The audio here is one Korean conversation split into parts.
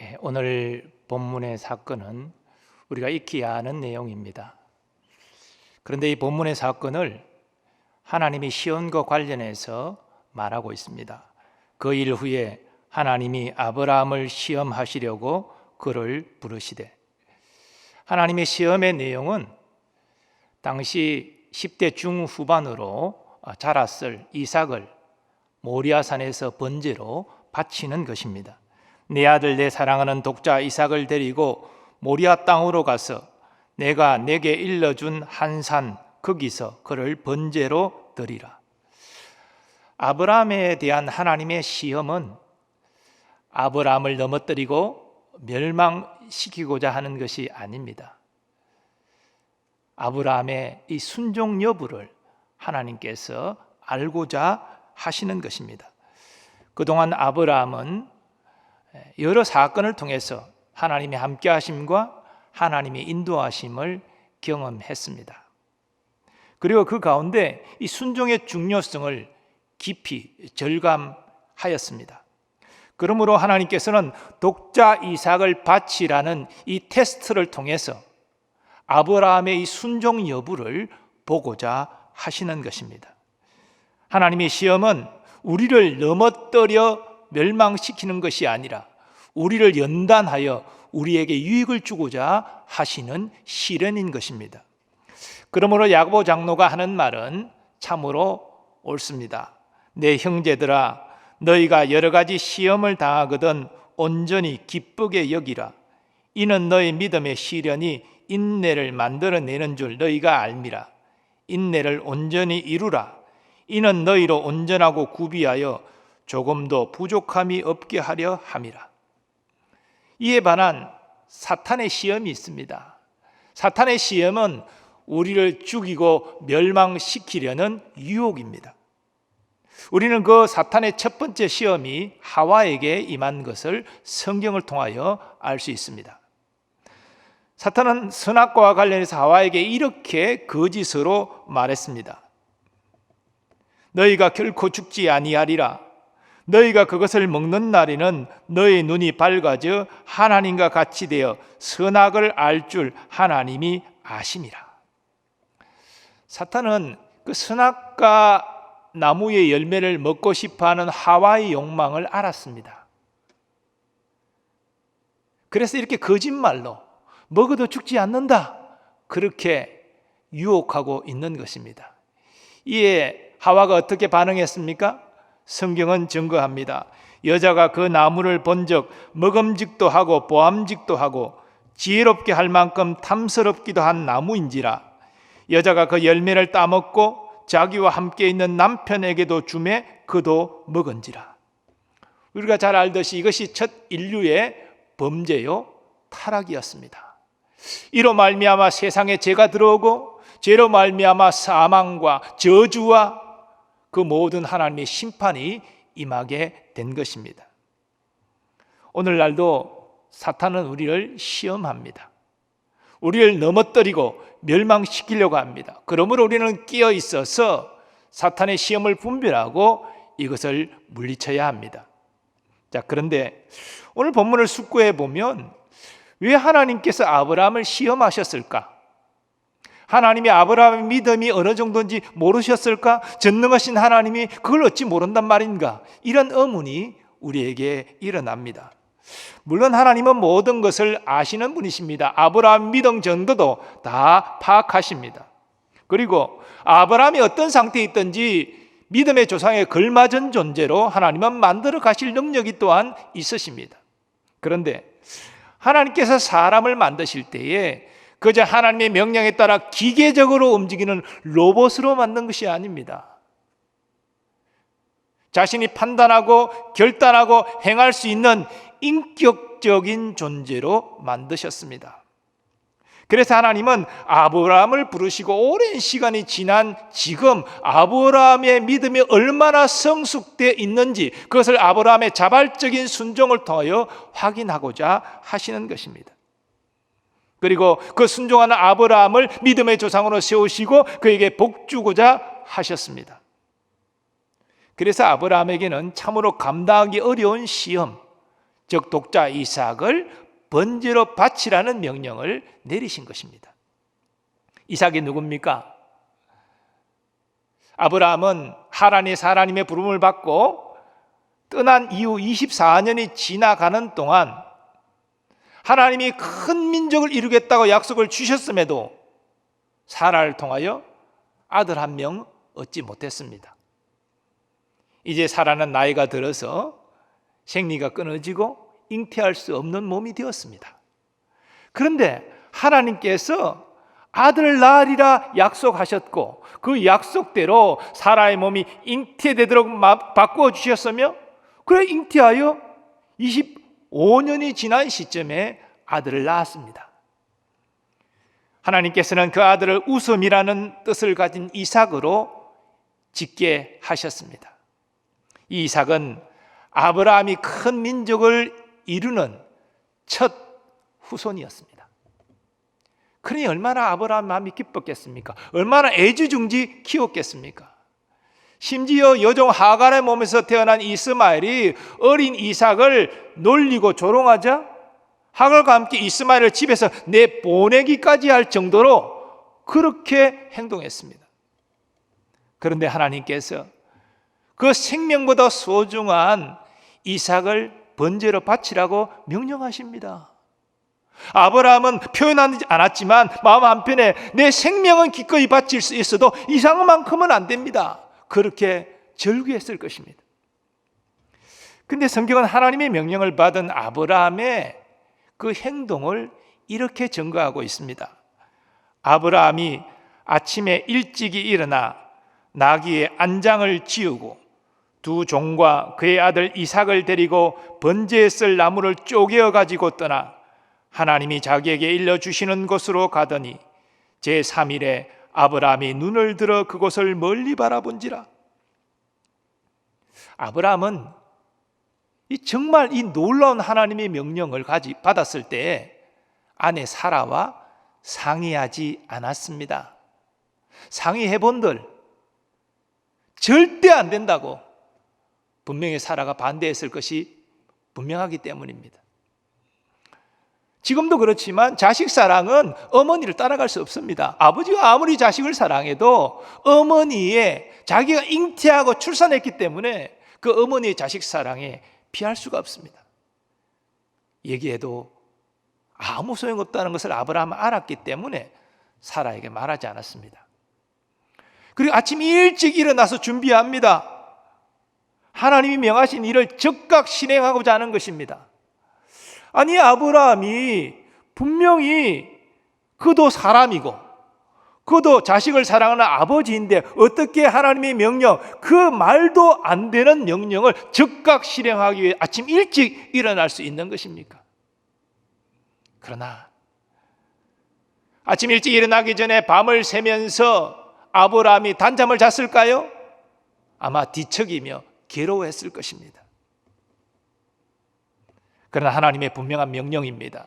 예, 오늘 본문의 사건은 우리가 익히 아는 내용입니다. 그런데 이 본문의 사건을 하나님이 시온과 관련해서 말하고 있습니다. 그 일 후에 하나님이 아브라함을 시험하시려고 그를 부르시되 하나님의 시험의 내용은 당시 10대 중후반으로 자랐을 이삭을 모리아산에서 번제로 바치는 것입니다. 내 아들 내 사랑하는 독자 이삭을 데리고 모리아 땅으로 가서 내가 내게 일러준 한 산 거기서 그를 번제로 드리라. 아브라함에 대한 하나님의 시험은 아브라함을 넘어뜨리고 멸망시키고자 하는 것이 아닙니다. 아브라함의 이 순종 여부를 하나님께서 알고자 하시는 것입니다. 그동안 아브라함은 여러 사건을 통해서 하나님의 함께 하심과 하나님의 인도하심을 경험했습니다. 그리고 그 가운데 이 순종의 중요성을 깊이 절감하였습니다. 그러므로 하나님께서는 독자 이삭을 바치라는 이 테스트를 통해서 아브라함의 이 순종 여부를 보고자 하시는 것입니다. 하나님의 시험은 우리를 넘어뜨려 멸망시키는 것이 아니라 우리를 연단하여 우리에게 유익을 주고자 하시는 시련인 것입니다. 그러므로 야고보 장로가 하는 말은 참으로 옳습니다. 내 형제들아 너희가 여러 가지 시험을 당하거든 온전히 기쁘게 여기라. 이는 너희 믿음의 시련이 인내를 만들어내는 줄 너희가 알미라. 인내를 온전히 이루라. 이는 너희로 온전하고 구비하여 조금도 부족함이 없게 하려 함이라. 이에 반한 사탄의 시험이 있습니다. 사탄의 시험은 우리를 죽이고 멸망시키려는 유혹입니다. 우리는 그 사탄의 첫 번째 시험이 하와에게 임한 것을 성경을 통하여 알 수 있습니다. 사탄은 선악과와 관련해서 하와에게 이렇게 거짓으로 말했습니다. 너희가 결코 죽지 아니하리라. 너희가 그것을 먹는 날에는 너희 눈이 밝아져 하나님과 같이 되어 선악을 알 줄 하나님이 아심이라. 사탄은 그 선악과 나무의 열매를 먹고 싶어하는 하와의 욕망을 알았습니다. 그래서 이렇게 거짓말로 먹어도 죽지 않는다. 그렇게 유혹하고 있는 것입니다. 이에 하와가 어떻게 반응했습니까? 성경은 증거합니다. 여자가 그 나무를 본적 먹음직도 하고 보암직도 하고 지혜롭게 할 만큼 탐스럽기도 한 나무인지라 여자가 그 열매를 따먹고 자기와 함께 있는 남편에게도 주매 그도 먹은지라. 우리가 잘 알듯이 이것이 첫 인류의 범죄요 타락이었습니다. 이로 말미암아 세상에 죄가 들어오고 죄로 말미암아 사망과 저주와 그 모든 하나님의 심판이 임하게 된 것입니다. 오늘날도 사탄은 우리를 시험합니다. 우리를 넘어뜨리고 멸망시키려고 합니다. 그러므로 우리는 끼어 있어서 사탄의 시험을 분별하고 이것을 물리쳐야 합니다. 자, 그런데 오늘 본문을 숙고해 보면 왜 하나님께서 아브라함을 시험하셨을까? 하나님이 아브라함의 믿음이 어느 정도인지 모르셨을까? 전능하신 하나님이 그걸 어찌 모른단 말인가? 이런 의문이 우리에게 일어납니다. 물론 하나님은 모든 것을 아시는 분이십니다. 아브라함 믿음 전도도 다 파악하십니다. 그리고 아브라함이 어떤 상태에 있든지 믿음의 조상에 걸맞은 존재로 하나님은 만들어 가실 능력이 또한 있으십니다. 그런데 하나님께서 사람을 만드실 때에 그저 하나님의 명령에 따라 기계적으로 움직이는 로봇으로 만든 것이 아닙니다. 자신이 판단하고 결단하고 행할 수 있는 인격적인 존재로 만드셨습니다. 그래서 하나님은 아브라함을 부르시고 오랜 시간이 지난 지금 아브라함의 믿음이 얼마나 성숙되어 있는지 그것을 아브라함의 자발적인 순종을 통하여 확인하고자 하시는 것입니다. 그리고 그 순종하는 아브라함을 믿음의 조상으로 세우시고 그에게 복 주고자 하셨습니다. 그래서 아브라함에게는 참으로 감당하기 어려운 시험, 즉 독자 이삭을 번제로 바치라는 명령을 내리신 것입니다. 이삭이 누굽니까? 아브라함은 하란의 사라님의 부름을 받고 떠난 이후 24년이 지나가는 동안 하나님이 큰 민족을 이루겠다고 약속을 주셨음에도 사라를 통하여 아들 한 명 얻지 못했습니다. 이제 사라는 나이가 들어서 생리가 끊어지고 잉태할 수 없는 몸이 되었습니다. 그런데 하나님께서 아들을 낳으리라 약속하셨고 그 약속대로 사라의 몸이 잉태되도록 바꾸어 주셨으며 그래 잉태하여 25년이 지난 시점에 아들을 낳았습니다. 하나님께서는 그 아들을 웃음이라는 뜻을 가진 이삭으로 짓게 하셨습니다. 이 이삭은 아브라함이 큰 민족을 이루는 첫 후손이었습니다. 그러니 얼마나 아브라함 마음이 기뻤겠습니까? 얼마나 애지중지 키웠겠습니까? 심지어 여종 하갈의 몸에서 태어난 이스마엘이 어린 이삭을 놀리고 조롱하자 하갈과 함께 이스마엘을 집에서 내 보내기까지 할 정도로 그렇게 행동했습니다. 그런데 하나님께서 그 생명보다 소중한 이삭을 번제로 바치라고 명령하십니다. 아브라함은 표현하지 않았지만 마음 한편에 내 생명은 기꺼이 바칠 수 있어도 이상만큼은 안 됩니다. 그렇게 절규했을 것입니다. 근데 성경은 하나님의 명령을 받은 아브라함의 그 행동을 이렇게 증거하고 있습니다. 아브라함이 아침에 일찍이 일어나 나귀의 안장을 지우고 두 종과 그의 아들 이삭을 데리고 번제에 쓸 나무를 쪼개어 가지고 떠나 하나님이 자기에게 일러 주시는 곳으로 가더니 제 3일에 아브라함이 눈을 들어 그곳을 멀리 바라본지라 아브라함은 이 정말 이 놀라운 하나님의 명령을 가지 받았을 때 아내 사라와 상의하지 않았습니다. 상의해 본들 절대 안 된다고 분명히 사라가 반대했을 것이 분명하기 때문입니다. 지금도 그렇지만 자식 사랑은 어머니를 따라갈 수 없습니다. 아버지가 아무리 자식을 사랑해도 어머니의 자기가 잉태하고 출산했기 때문에 그 어머니의 자식 사랑에 피할 수가 없습니다. 얘기해도 아무 소용없다는 것을 아브라함은 알았기 때문에 사라에게 말하지 않았습니다. 그리고 아침 일찍 일어나서 준비합니다. 하나님이 명하신 일을 즉각 실행하고자 하는 것입니다. 아니 아브라함이 분명히 그도 사람이고 그도 자식을 사랑하는 아버지인데 어떻게 하나님의 명령 그 말도 안 되는 명령을 즉각 실행하기 위해 아침 일찍 일어날 수 있는 것입니까? 그러나 아침 일찍 일어나기 전에 밤을 새면서 아브라함이 단잠을 잤을까요? 아마 뒤척이며 괴로워했을 것입니다. 그러나 하나님의 분명한 명령입니다.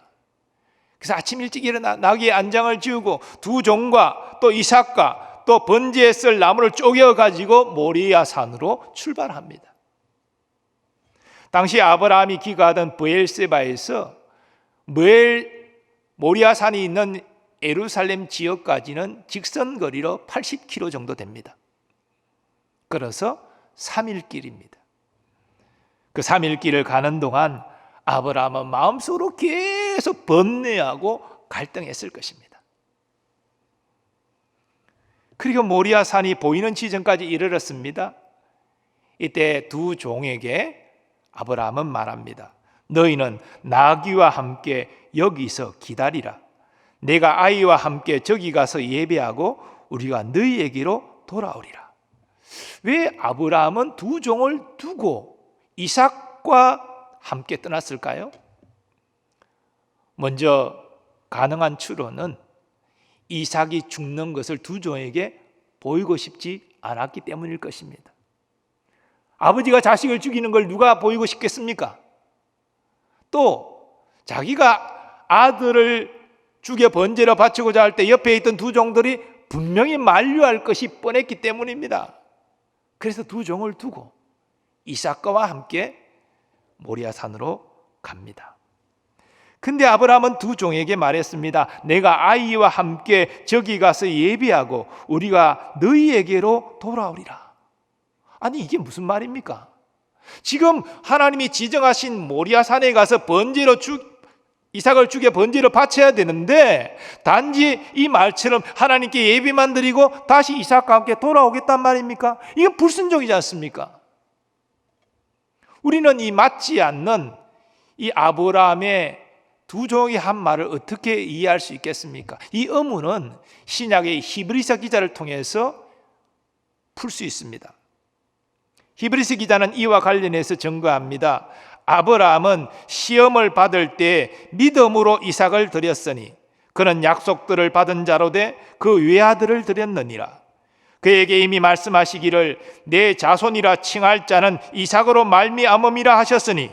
그래서 아침 일찍 일어나 나귀의 안장을 지우고 두 종과 또 이삭과 또 번제에 쓸 나무를 쪼개 가지고 모리아 산으로 출발합니다. 당시 아브라함이 기가하던 브엘세바에서 모엘 모리아 산이 있는 에루살렘 지역까지는 직선 거리로 80km 정도 됩니다. 그래서 3일 길입니다. 그 3일 길을 가는 동안 아브라함은 마음속으로 계속 번뇌하고 갈등했을 것입니다. 그리고 모리아 산이 보이는 지점까지 이르렀습니다. 이때 두 종에게 아브라함은 말합니다. 너희는 나귀와 함께 여기서 기다리라. 내가 아이와 함께 저기 가서 예배하고 우리가 너희에게로 돌아오리라. 왜 아브라함은 두 종을 두고 이삭과 함께 떠났을까요? 먼저 가능한 추론은 이삭이 죽는 것을 두 종에게 보이고 싶지 않았기 때문일 것입니다. 아버지가 자식을 죽이는 걸 누가 보이고 싶겠습니까? 또 자기가 아들을 죽여 번제로 바치고자 할 때 옆에 있던 두 종들이 분명히 만류할 것이 뻔했기 때문입니다. 그래서 두 종을 두고 이삭과와 함께 모리아 산으로 갑니다. 근데 아브라함은 두 종에게 말했습니다. 내가 아이와 함께 저기 가서 예비하고 우리가 너희에게로 돌아오리라. 아니 이게 무슨 말입니까? 지금 하나님이 지정하신 모리아 산에 가서 번제로 죽 이삭을 죽여 번제로 바쳐야 되는데 단지 이 말처럼 하나님께 예비만 드리고 다시 이삭과 함께 돌아오겠단 말입니까? 이게 불순종이지 않습니까? 우리는 이 맞지 않는 이 아브라함의 두 종이 한 말을 어떻게 이해할 수 있겠습니까? 이 의문은 신약의 히브리서 기자를 통해서 풀 수 있습니다. 히브리서 기자는 이와 관련해서 증거합니다. 아브라함은 시험을 받을 때 믿음으로 이삭을 드렸으니 그는 약속들을 받은 자로 돼 그 외아들을 드렸느니라. 그에게 이미 말씀하시기를 내 자손이라 칭할 자는 이삭으로 말미암음이라 하셨으니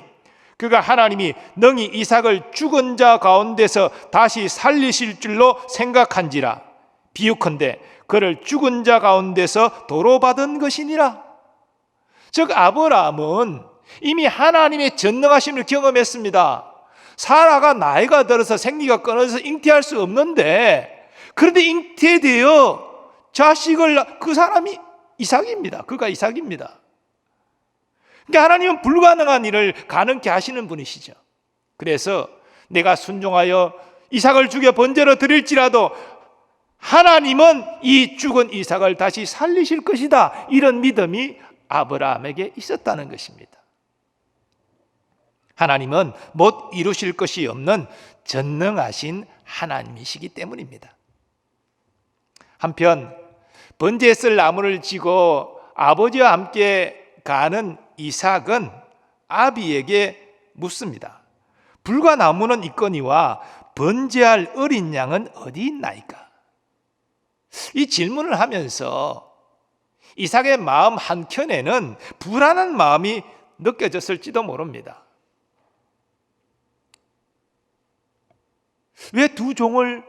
그가 하나님이 능히 이삭을 죽은 자 가운데서 다시 살리실 줄로 생각한지라. 비유컨대 그를 죽은 자 가운데서 도로 받은 것이니라. 즉 아브라함은 이미 하나님의 전능하심을 경험했습니다. 사라가 나이가 들어서 생리가 끊어져서 잉태할 수 없는데 그런데 잉태되어 자식을 그 사람이 이삭입니다 그가 이삭입니다 그러니까 하나님은 불가능한 일을 가능케 하시는 분이시죠. 그래서 내가 순종하여 이삭을 죽여 번제로 드릴지라도 하나님은 이 죽은 이삭을 다시 살리실 것이다. 이런 믿음이 아브라함에게 있었다는 것입니다. 하나님은 못 이루실 것이 없는 전능하신 하나님이시기 때문입니다. 한편 번제에 쓸 나무를 지고 아버지와 함께 가는 이삭은 아비에게 묻습니다. 불과 나무는 있거니와 번제할 어린 양은 어디 있나이까? 이 질문을 하면서 이삭의 마음 한켠에는 불안한 마음이 느껴졌을지도 모릅니다. 왜 두 종을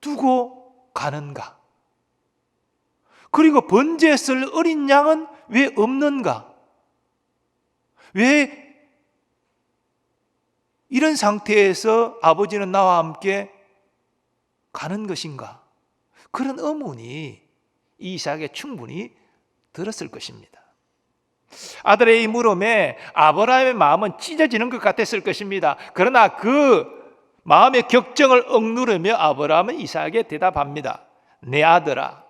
두고 가는가? 그리고 번제에 쓸 어린 양은 왜 없는가? 왜 이런 상태에서 아버지는 나와 함께 가는 것인가? 그런 의문이 이삭에 충분히 들었을 것입니다. 아들의 이 물음에 아브라함의 마음은 찢어지는 것 같았을 것입니다. 그러나 그 마음의 격정을 억누르며 아브라함은 이삭에게 대답합니다. 내 아들아,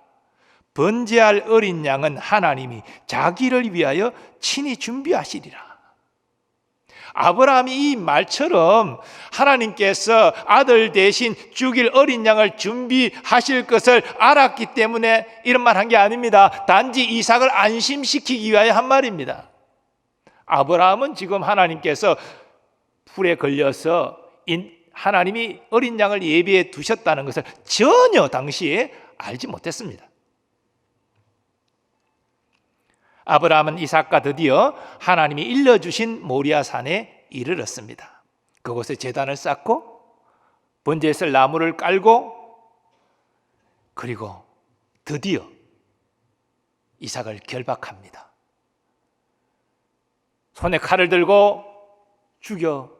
번제할 어린 양은 하나님이 자기를 위하여 친히 준비하시리라. 아브라함이 이 말처럼 하나님께서 아들 대신 죽일 어린 양을 준비하실 것을 알았기 때문에 이런 말 한 게 아닙니다. 단지 이삭을 안심시키기 위하여 한 말입니다. 아브라함은 지금 하나님께서 불에 걸려서 하나님이 어린 양을 예비해 두셨다는 것을 전혀 당시에 알지 못했습니다. 아브라함은 이삭과 드디어 하나님이 일러주신 모리아 산에 이르렀습니다. 그곳에 재단을 쌓고 번제에 쓸 나무를 깔고 그리고 드디어 이삭을 결박합니다. 손에 칼을 들고 죽여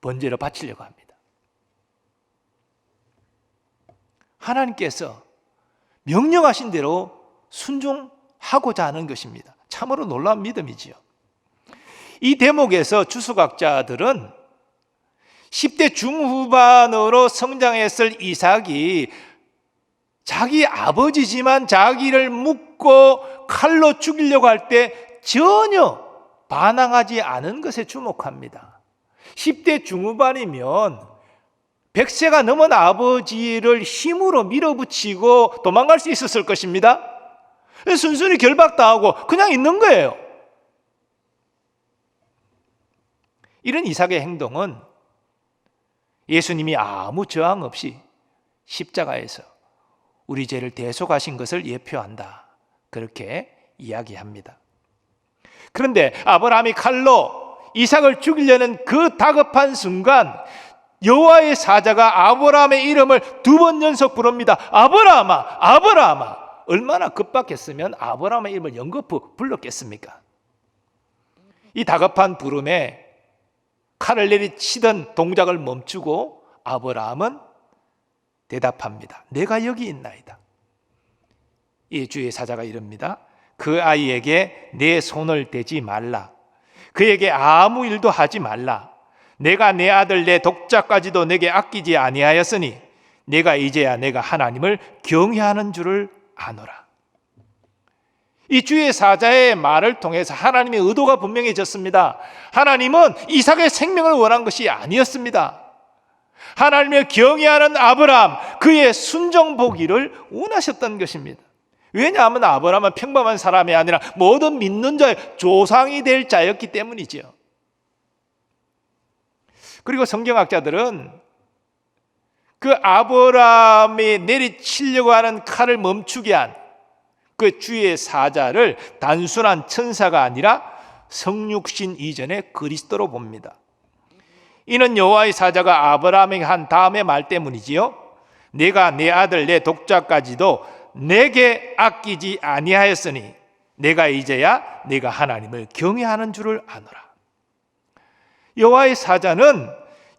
번제로 바치려고 합니다. 하나님께서 명령하신 대로 순종하고자 하는 것입니다. 참으로 놀라운 믿음이지요. 이 대목에서 주수각자들은 10대 중후반으로 성장했을 이삭이 자기 아버지지만 자기를 묶고 칼로 죽이려고 할 때 전혀 반항하지 않은 것에 주목합니다. 10대 중후반이면 100세가 넘은 아버지를 힘으로 밀어붙이고 도망갈 수 있었을 것입니다. 순순히 결박당하고 그냥 있는 거예요. 이런 이삭의 행동은 예수님이 아무 저항 없이 십자가에서 우리 죄를 대속하신 것을 예표한다. 그렇게 이야기합니다. 그런데 아브라함이 칼로 이삭을 죽이려는 그 다급한 순간 여호와의 사자가 아브라함의 이름을 두 번 연속 부릅니다. 아브라함아, 아브라함아. 얼마나 급박했으면 아브라함의 이름을 연거푸 불렀겠습니까? 이 다급한 부름에 칼을 내리치던 동작을 멈추고 아브라함은 대답합니다. 내가 여기 있나이다. 이 주의 사자가 이릅니다. 그 아이에게 내 손을 대지 말라. 그에게 아무 일도 하지 말라. 내가 내 아들 내 독자까지도 내게 아끼지 아니하였으니 내가 이제야 내가 하나님을 경외하는 줄을 아노라. 이 주의 사자의 말을 통해서 하나님의 의도가 분명해졌습니다. 하나님은 이삭의 생명을 원한 것이 아니었습니다. 하나님을 경외하는 아브라함, 그의 순종 보기를 원하셨던 것입니다. 왜냐하면 아브라함은 평범한 사람이 아니라 모든 믿는 자의 조상이 될 자였기 때문이지요. 그리고 성경학자들은 그 아브라함이 내리치려고 하는 칼을 멈추게 한 그 주의 사자를 단순한 천사가 아니라 성육신 이전의 그리스도로 봅니다. 이는 여호와의 사자가 아브라함에게 한 다음의 말 때문이지요. 내가 내 아들 내 독자까지도 내게 아끼지 아니하였으니 내가 이제야 내가 하나님을 경외하는 줄을 아노라. 여호와의 사자는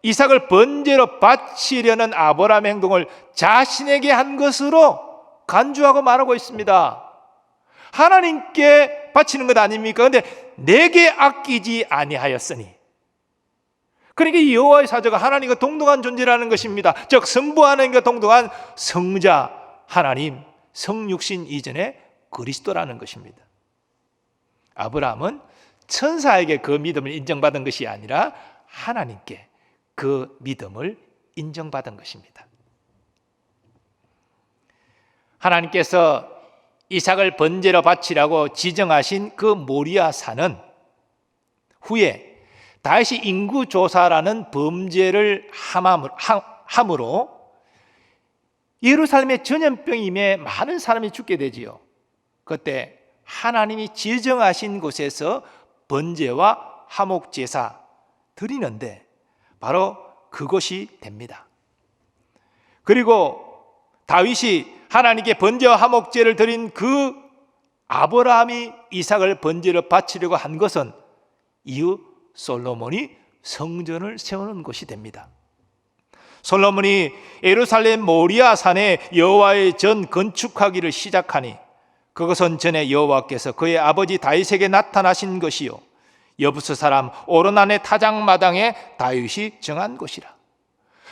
이삭을 번제로 바치려는 아브라함의 행동을 자신에게 한 것으로 간주하고 말하고 있습니다. 하나님께 바치는 것 아닙니까? 근데 내게 아끼지 아니하였으니. 그러니까 이 여호와의 사자가 하나님과 동등한 존재라는 것입니다. 즉 성부 하나님과 동등한 성자 하나님, 성육신 이전의 그리스도라는 것입니다. 아브라함은 천사에게 그 믿음을 인정받은 것이 아니라 하나님께 그 믿음을 인정받은 것입니다. 하나님께서 이삭을 번제로 바치라고 지정하신 그 모리아 산은 후에 다시 인구 조사라는 범죄를 함으로 예루살렘에 전염병이 임해 많은 사람이 죽게 되지요. 그때 하나님이 지정하신 곳에서 번제와 화목 제사 드리는데 바로 그것이 됩니다. 그리고 다윗이 하나님께 번제와 화목제를 드린 그 아브라함이 이삭을 번제로 바치려고 한 것은 이후 솔로몬이 성전을 세우는 것이 됩니다. 솔로몬이 예루살렘 모리아 산에 여호와의 전 건축하기를 시작하니 그것은 전에 여호와께서 그의 아버지 다윗에게 나타나신 것이요 여부스 사람 오르난의 타작마당에 다윗이 정한 곳이라.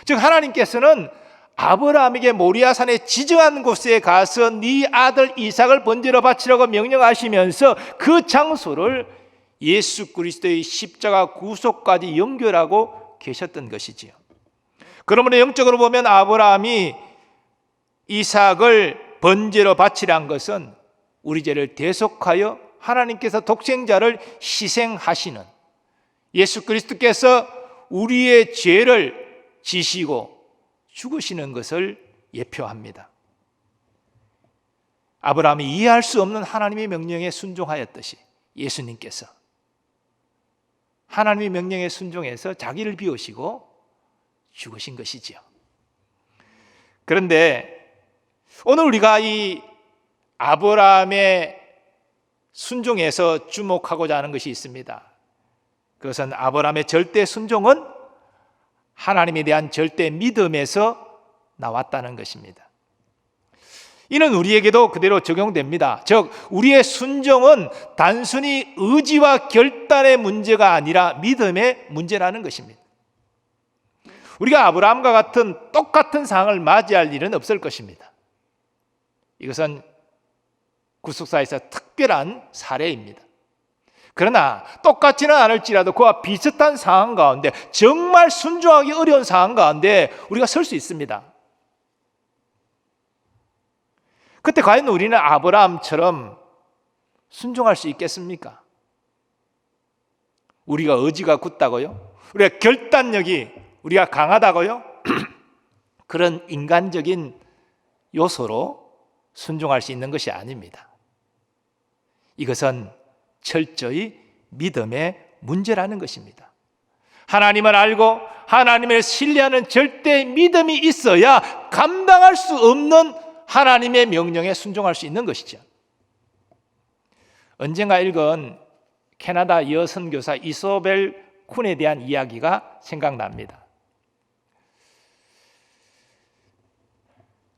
즉 하나님께서는 아브라함에게 모리아산에 지정한 곳에 가서 네 아들 이삭을 번제로 바치라고 명령하시면서 그 장소를 예수 그리스도의 십자가 구속까지 연결하고 계셨던 것이지요. 그러므로 영적으로 보면 아브라함이 이삭을 번제로 바치란 것은 우리 죄를 대속하여 하나님께서 독생자를 희생하시는 예수 그리스도께서 우리의 죄를 지시고 죽으시는 것을 예표합니다. 아브라함이 이해할 수 없는 하나님의 명령에 순종하였듯이 예수님께서 하나님의 명령에 순종해서 자기를 비우시고 죽으신 것이지요. 그런데 오늘 우리가 이 아브라함의 순종에서 주목하고자 하는 것이 있습니다. 그것은 아브라함의 절대 순종은 하나님에 대한 절대 믿음에서 나왔다는 것입니다. 이는 우리에게도 그대로 적용됩니다. 즉, 우리의 순종은 단순히 의지와 결단의 문제가 아니라 믿음의 문제라는 것입니다. 우리가 아브라함과 같은 똑같은 상황을 맞이할 일은 없을 것입니다. 이것은 구속사에서 특별한 사례입니다. 그러나 똑같지는 않을지라도 그와 비슷한 상황 가운데 정말 순종하기 어려운 상황 가운데 우리가 설 수 있습니다. 그때 과연 우리는 아브라함처럼 순종할 수 있겠습니까? 우리가 의지가 굳다고요? 우리가 결단력이 우리가 강하다고요? 그런 인간적인 요소로 순종할 수 있는 것이 아닙니다. 이것은 철저히 믿음의 문제라는 것입니다. 하나님을 알고 하나님을 신뢰하는 절대 믿음이 있어야 감당할 수 없는 하나님의 명령에 순종할 수 있는 것이죠. 언젠가 읽은 캐나다 여선교사 이소벨 쿤에 대한 이야기가 생각납니다.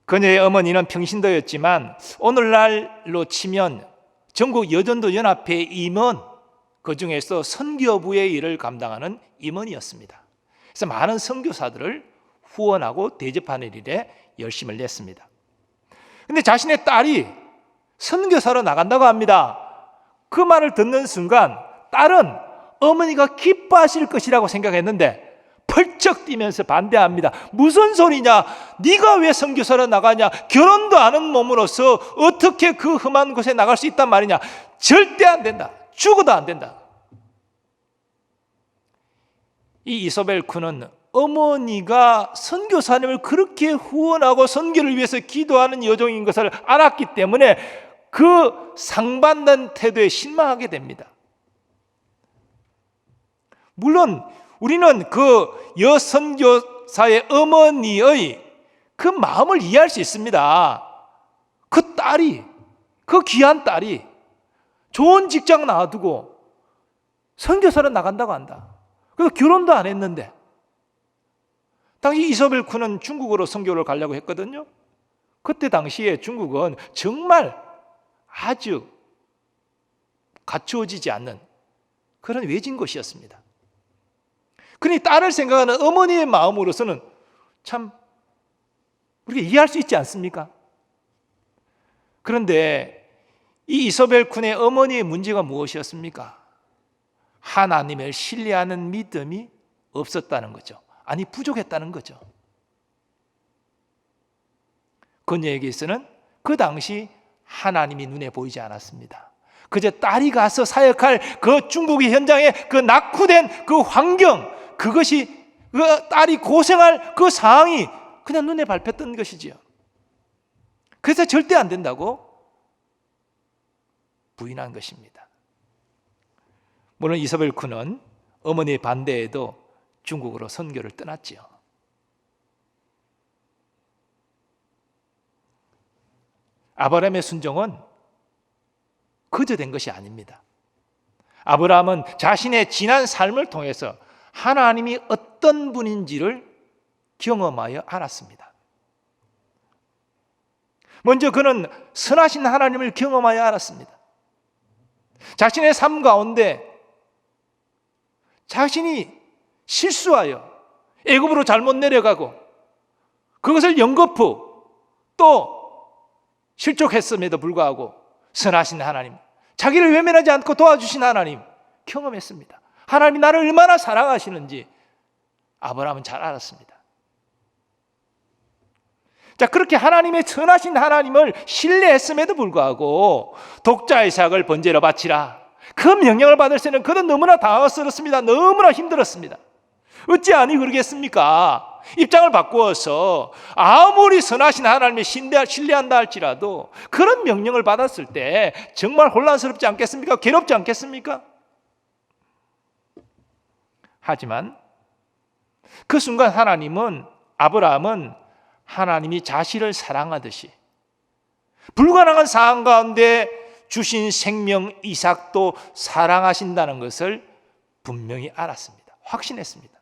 그녀의 어머니는 평신도였지만 오늘날로 치면 전국 여전도 연합회 임원 그 중에서 선교부의 일을 감당하는 임원이었습니다. 그래서 많은 선교사들을 후원하고 대접하는 일에 열심을 냈습니다. 근데 자신의 딸이 선교사로 나간다고 합니다. 그 말을 듣는 순간 딸은 어머니가 기뻐하실 것이라고 생각했는데 펄쩍 뛰면서 반대합니다. 무슨 소리냐? 네가 왜 선교사로 나가냐? 결혼도 안 한 몸으로서 어떻게 그 험한 곳에 나갈 수 있단 말이냐? 절대 안 된다. 죽어도 안 된다. 이 이소벨 군은 어머니가 선교사님을 그렇게 후원하고 선교를 위해서 기도하는 여종인 것을 알았기 때문에 그 상받는 태도에 실망하게 됩니다. 물론 우리는 그 여선교사의 어머니의 그 마음을 이해할 수 있습니다. 그 딸이, 그 귀한 딸이 좋은 직장 놔두고 선교사로 나간다고 한다. 그래서 결혼도 안 했는데 당시 이소벨 군은 중국으로 선교를 가려고 했거든요. 그때 당시에 중국은 정말 아주 갖추어지지 않는 그런 외진 곳이었습니다. 그러니 딸을 생각하는 어머니의 마음으로서는 참 우리가 이해할 수 있지 않습니까? 그런데 이 이소벨 군의 어머니의 문제가 무엇이었습니까? 하나님을 신뢰하는 믿음이 없었다는 거죠. 아니, 부족했다는 거죠. 그녀에게서는 그 당시 하나님이 눈에 보이지 않았습니다. 그저 딸이 가서 사역할 그 중국의 현장에 그 낙후된 그 환경, 그것이 그 딸이 고생할 그 상황이 그냥 눈에 밟혔던 것이지요. 그래서 절대 안 된다고 부인한 것입니다. 물론 이사벨 군은 어머니의 반대에도 중국으로 선교를 떠났지요. 아브라함의 순종은 그저 된 것이 아닙니다. 아브라함은 자신의 지난 삶을 통해서 하나님이 어떤 분인지를 경험하여 알았습니다. 먼저 그는 선하신 하나님을 경험하여 알았습니다. 자신의 삶 가운데 자신이 실수하여 애굽으로 잘못 내려가고 그것을 연거푸 또 실족했음에도 불구하고 선하신 하나님, 자기를 외면하지 않고 도와주신 하나님 경험했습니다. 하나님이 나를 얼마나 사랑하시는지 아브라함은 잘 알았습니다. 자, 그렇게 하나님의 선하신 하나님을 신뢰했음에도 불구하고 독자 이삭을 번제로 바치라. 그 명령을 받을 때는 그는 너무나 당황스럽습니다. 너무나 힘들었습니다. 어찌 아니 그러겠습니까? 입장을 바꾸어서 아무리 선하신 하나님을 신뢰한다 할지라도 그런 명령을 받았을 때 정말 혼란스럽지 않겠습니까? 괴롭지 않겠습니까? 하지만 그 순간 하나님은 아브라함은 하나님이 자신을 사랑하듯이 불가능한 상황 가운데 주신 생명 이삭도 사랑하신다는 것을 분명히 알았습니다. 확신했습니다.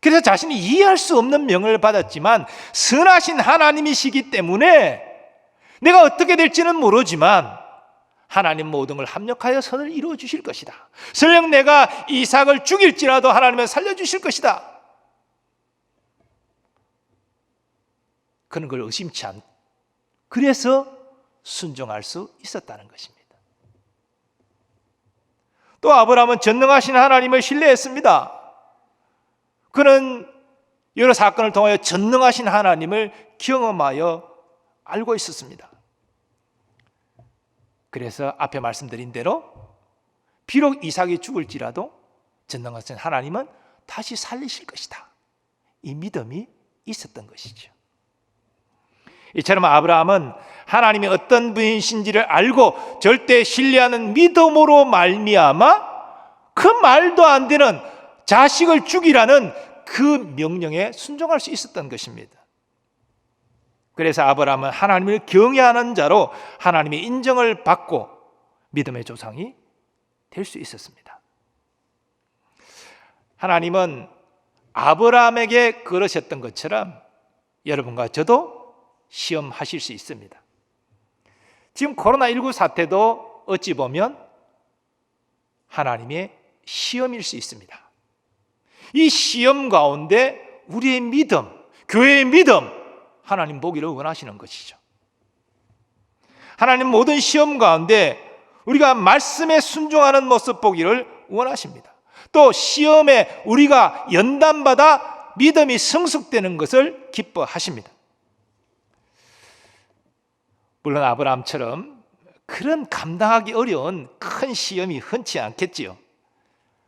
그래서 자신이 이해할 수 없는 명을 받았지만 선하신 하나님이시기 때문에 내가 어떻게 될지는 모르지만 하나님 모든 걸 합력하여 선을 이루어 주실 것이다. 설령 내가 이삭을 죽일지라도 하나님은 살려 주실 것이다. 그런 걸 의심치 않. 그래서 순종할 수 있었다는 것입니다. 또 아브라함은 전능하신 하나님을 신뢰했습니다. 그는 여러 사건을 통하여 전능하신 하나님을 경험하여 알고 있었습니다. 그래서 앞에 말씀드린 대로 비록 이삭이 죽을지라도 전능하신 하나님은 다시 살리실 것이다. 이 믿음이 있었던 것이죠. 이처럼 아브라함은 하나님이 어떤 분이신지를 알고 절대 신뢰하는 믿음으로 말미암아 그 말도 안 되는 자식을 죽이라는 그 명령에 순종할 수 있었던 것입니다. 그래서 아브라함은 하나님을 경외하는 자로 하나님의 인정을 받고 믿음의 조상이 될 수 있었습니다. 하나님은 아브라함에게 그러셨던 것처럼 여러분과 저도 시험하실 수 있습니다. 지금 코로나19 사태도 어찌 보면 하나님의 시험일 수 있습니다. 이 시험 가운데 우리의 믿음, 교회의 믿음, 하나님 보기를 원하시는 것이죠. 하나님 모든 시험 가운데 우리가 말씀에 순종하는 모습 보기를 원하십니다. 또 시험에 우리가 연단받아 믿음이 성숙되는 것을 기뻐하십니다. 물론 아브라함처럼 그런 감당하기 어려운 큰 시험이 흔치 않겠지요.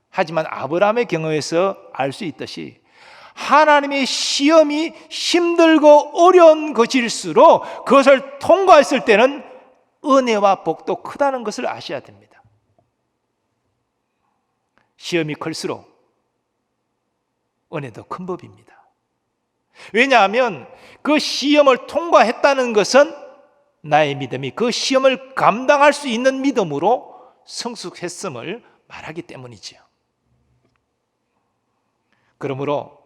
하지만 아브라함의 경우에서 알 수 있듯이 하나님의 시험이 힘들고 어려운 것일수록 그것을 통과했을 때는 은혜와 복도 크다는 것을 아셔야 됩니다. 시험이 클수록 은혜도 큰 법입니다. 왜냐하면 그 시험을 통과했다는 것은 나의 믿음이 그 시험을 감당할 수 있는 믿음으로 성숙했음을 말하기 때문이지요. 그러므로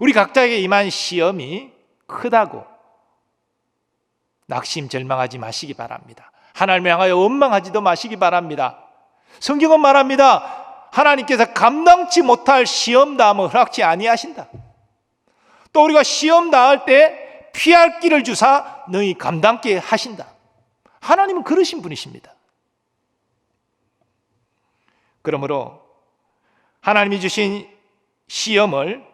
우리 각자에게 임한 시험이 크다고 낙심 절망하지 마시기 바랍니다. 하나님을 향하여 원망하지도 마시기 바랍니다. 성경은 말합니다. 하나님께서 감당치 못할 시험 다음을 허락지 아니하신다. 또 우리가 시험 당할 때 피할 길을 주사 너희 감당케 하신다. 하나님은 그러신 분이십니다. 그러므로 하나님이 주신 시험을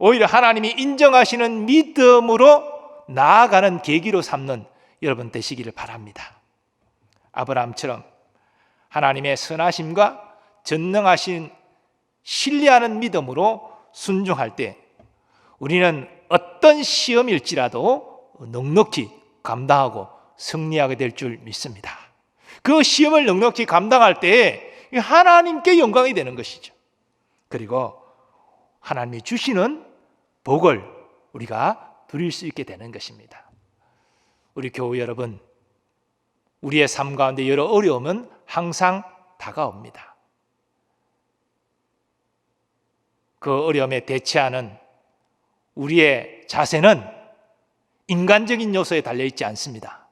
오히려 하나님이 인정하시는 믿음으로 나아가는 계기로 삼는 여러분 되시기를 바랍니다. 아브라함처럼 하나님의 선하심과 전능하신 신뢰하는 믿음으로 순종할 때 우리는 어떤 시험일지라도 넉넉히 감당하고 승리하게 될 줄 믿습니다. 그 시험을 넉넉히 감당할 때 하나님께 영광이 되는 것이죠. 그리고 하나님이 주시는 복을 우리가 누릴 수 있게 되는 것입니다. 우리 교우 여러분, 우리의 삶 가운데 여러 어려움은 항상 다가옵니다. 그 어려움에 대처하는 우리의 자세는 인간적인 요소에 달려 있지 않습니다.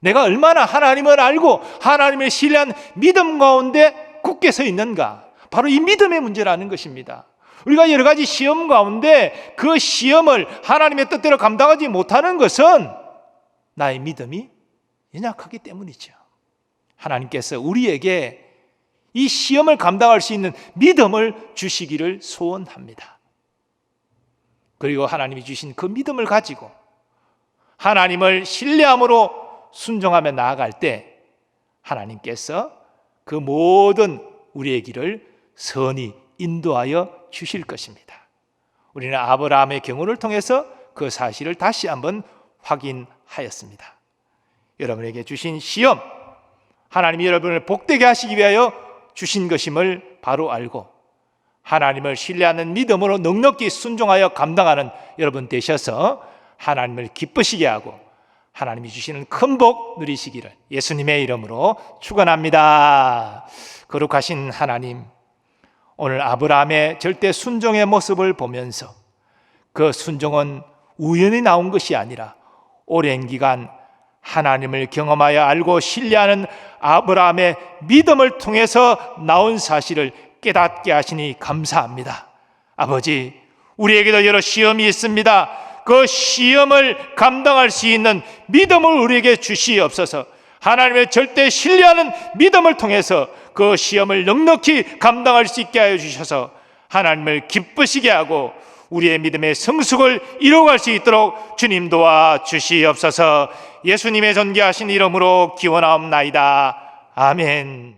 내가 얼마나 하나님을 알고 하나님을 신뢰한 믿음 가운데 굳게 서 있는가. 바로 이 믿음의 문제라는 것입니다. 우리가 여러 가지 시험 가운데 그 시험을 하나님의 뜻대로 감당하지 못하는 것은 나의 믿음이 연약하기 때문이죠. 하나님께서 우리에게 이 시험을 감당할 수 있는 믿음을 주시기를 소원합니다. 그리고 하나님이 주신 그 믿음을 가지고 하나님을 신뢰함으로 순종하며 나아갈 때 하나님께서 그 모든 우리의 길을 선히 인도하여 주실 것입니다. 우리는 아브라함의 경우를 통해서 그 사실을 다시 한번 확인하였습니다. 여러분에게 주신 시험, 하나님이 여러분을 복되게 하시기 위하여 주신 것임을 바로 알고 하나님을 신뢰하는 믿음으로 넉넉히 순종하여 감당하는 여러분 되셔서 하나님을 기쁘시게 하고 하나님이 주시는 큰 복 누리시기를 예수님의 이름으로 축원합니다. 거룩하신 하나님, 오늘 아브라함의 절대 순종의 모습을 보면서 그 순종은 우연히 나온 것이 아니라 오랜 기간 하나님을 경험하여 알고 신뢰하는 아브라함의 믿음을 통해서 나온 사실을 깨닫게 하시니 감사합니다. 아버지, 우리에게도 여러 시험이 있습니다. 그 시험을 감당할 수 있는 믿음을 우리에게 주시옵소서. 하나님의 절대 신뢰하는 믿음을 통해서 그 시험을 넉넉히 감당할 수 있게 하여 주셔서 하나님을 기쁘시게 하고 우리의 믿음의 성숙을 이루어갈 수 있도록 주님 도와 주시옵소서 예수님의 전개하신 이름으로 기원하옵나이다. 아멘.